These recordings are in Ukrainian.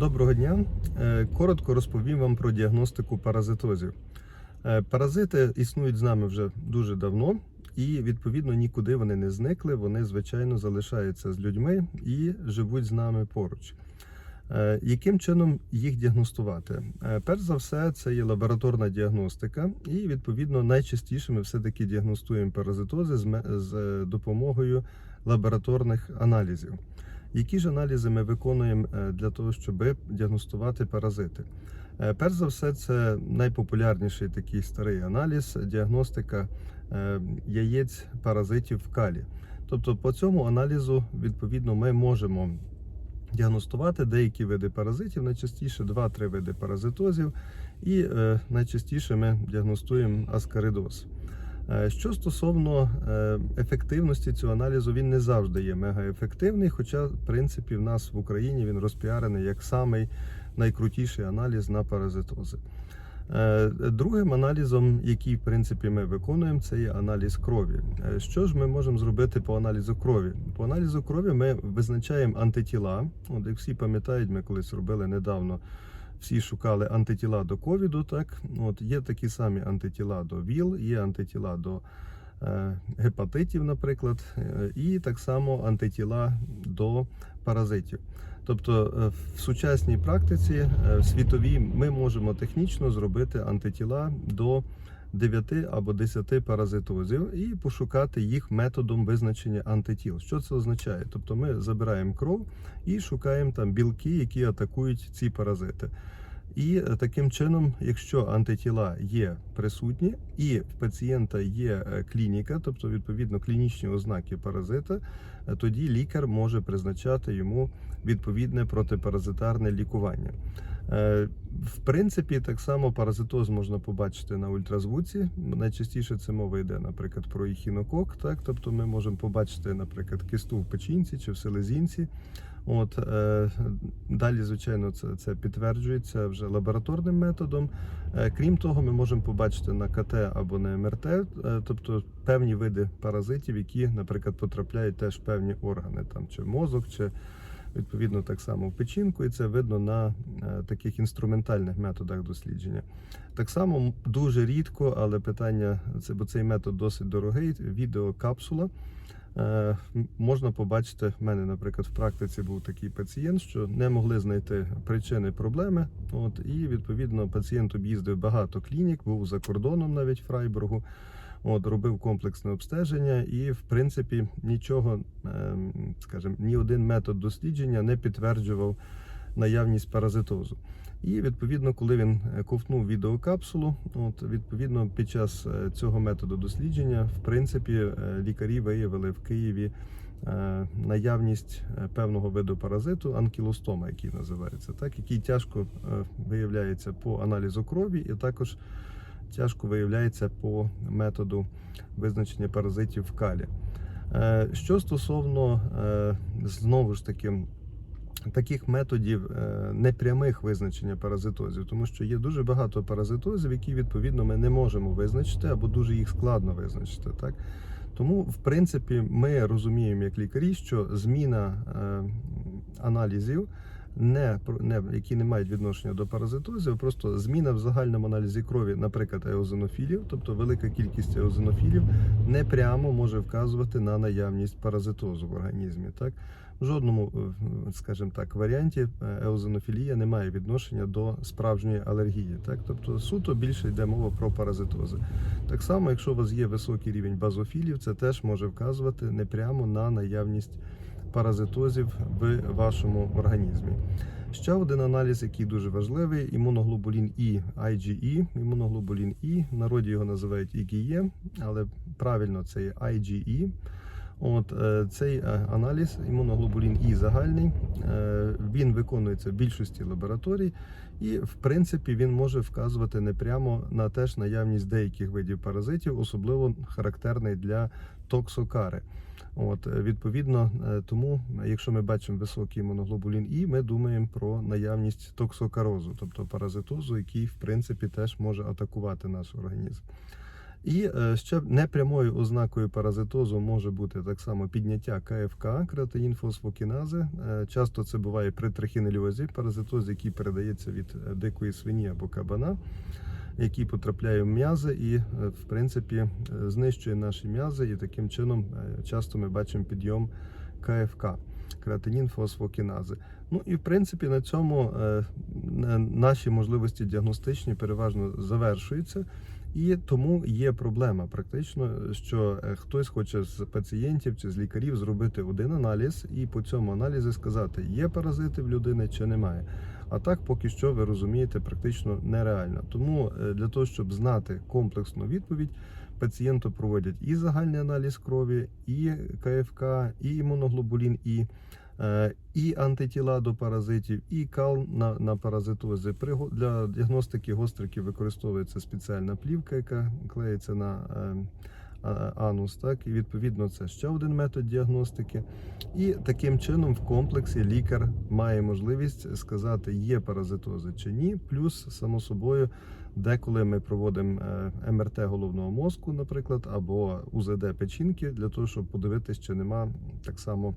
Доброго дня. Е, Коротко розповім вам про діагностику паразитозів. Е, Паразити існують з нами вже дуже давно, і відповідно нікуди вони не зникли. Вони звичайно залишаються з людьми і живуть з нами поруч. Е, Яким чином їх діагностувати? Перш за все, це є лабораторна діагностика, і відповідно найчастіше ми все-таки діагностуємо паразитози з допомогою лабораторних аналізів. Які ж аналізи ми виконуємо е, для того, щоб діагностувати паразити? Е, Перш за все, це найпопулярніший такий старий аналіз діагностика е, яєць паразитів в калі. Тобто, по цьому аналізу, відповідно, ми можемо діагностувати деякі види паразитів, найчастіше 2-3 види паразитозів, і найчастіше ми діагностуємо аскаридоз. Е, Що стосовно е, ефективності цього аналізу, він не завжди є мегаефективний, хоча, в принципі, в нас в Україні він розпіарений як самий найкрутіший аналіз на паразитози. Е, Другим аналізом, який в принципі ми виконуємо, це є аналіз крові. Що ж ми можемо зробити по аналізу крові? По аналізу крові ми визначаємо антитіла. От як всі пам'ятають, ми колись робили недавно. Всі шукали антитіла до ковіду. Так, от є такі самі антитіла до ВІЛ, є антитіла до е, гепатитів, наприклад, е, і так само антитіла до паразитів. Тобто е, в сучасній практиці е, в світовій ми можемо технічно зробити антитіла до 9 або 10 паразитозів і пошукати їх методом визначення антитіл. Що це означає? Тобто ми забираємо кров і шукаємо там білки, які атакують ці паразити. І е, таким чином, якщо антитіла є присутні, і в пацієнта є е, клініка, тобто відповідно клінічні ознаки паразита, е, тоді лікар може призначати йому відповідне протипаразитарне лікування. Е, В принципі, так само паразитоз можна побачити на ультразвуці. Найчастіше це мова йде, наприклад, про ехінокок. Так, тобто ми можемо побачити, наприклад, кисту в печінці чи в селезінці. От е, далі, звичайно, це, це підтверджується вже лабораторним методом. Е, крім того, ми можемо побачити на КТ або на МРТ, е, тобто певні види паразитів, які, наприклад, потрапляють теж в певні органи, там чи мозок, чи відповідно так само в печінку, і це видно на е, таких інструментальних методах дослідження. Так само дуже рідко, але питання це, бо цей метод досить дорогий. Відеокапсула. Е, Можна побачити, в мене, наприклад, в практиці був такий пацієнт, що не могли знайти причини проблеми. От і відповідно пацієнт об'їздив багато клінік, був за кордоном навіть в Фрайбургу. От, робив комплексне обстеження, і в принципі нічого, ем, скажімо, ні один метод дослідження не підтверджував наявність паразитозу. І відповідно, коли він е, ковтнув відеокапсулу, от відповідно під час е, цього методу дослідження, в принципі, е, лікарі виявили в Києві наявність певного виду паразиту анкілостома, який називається, так який тяжко виявляється по аналізу крові, і також тяжко виявляється по методу визначення паразитів в калі. Е, Що стосовно е, знову ж таки таких методів е, непрямих визначення паразитозів, тому що є дуже багато паразитозів, які відповідно ми не можемо визначити або дуже їх складно визначити. Так? Тому, в принципі, ми розуміємо як лікарі, що зміна аналізів, не, не, які не мають відношення до паразитозів, просто зміна в загальному аналізі крові, наприклад, еозинофілів, тобто велика кількість еозинофілів, не прямо може вказувати на наявність паразитозу в організмі. Так? В жодному, е, скажімо так, варіанті еозинофілія не має відношення до справжньої алергії. Так? Тобто суто більше йде мова про паразитози. Так само, якщо у вас є високий рівень базофілів, це теж може вказувати не прямо на наявність паразитозів в вашому організмі. Ще один аналіз, який дуже важливий: імуноглобулін І, IgE. Імуноглобулін І, в народі його називають IgE, але правильно це є IgE. От е, цей е, аналіз імуноглобулін І загальний, е, він виконується в більшості лабораторій, і в принципі він може вказувати не прямо на теж наявність деяких видів паразитів, особливо характерний для токсокари. От е, відповідно, е, тому, якщо ми бачимо високий імуноглобулін І, ми думаємо про наявність токсокарозу, тобто паразитозу, який в принципі теж може атакувати наш організм. І е, ще непрямою ознакою паразитозу може бути так само підняття КФК, креатинінфосфокінази. Е, Часто це буває при трихінельозі, паразитоз, який передається від е, дикої свині або кабана, який потрапляє в м'язи і, е, в принципі, е, знищує наші м'язи. І таким чином е, часто ми бачимо підйом КФК, креатинін фосфокінази. Ну і в принципі на цьому е, наші можливості діагностичні переважно завершуються. І тому є проблема практично, що е, хтось хоче з пацієнтів чи з лікарів зробити один аналіз і по цьому аналізі сказати, є паразити в людини чи немає. А так, поки що, ви розумієте, практично нереально. Тому е, для того, щоб знати комплексну відповідь, пацієнту проводять і загальний аналіз крові, і КФК, і імуноглобулін, і, і антитіла до паразитів, і кал на, на паразитози. Для діагностики гостриків використовується спеціальна плівка, яка клеїться на е, анус. Так, і відповідно це ще один метод діагностики. І таким чином в комплексі лікар має можливість сказати, є паразитози чи ні. Плюс, само собою, деколи ми проводимо е, МРТ головного мозку, наприклад, або УЗД печінки, для того, щоб подивитися, чи нема так само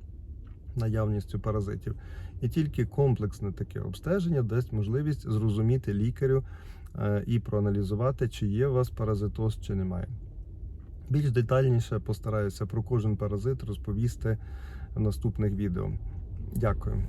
наявністю паразитів. І тільки комплексне таке обстеження дасть можливість зрозуміти лікарю е, і проаналізувати, чи є у вас паразитоз, чи немає. Більш детальніше постараюся про кожен паразит розповісти в наступних відео. Дякую.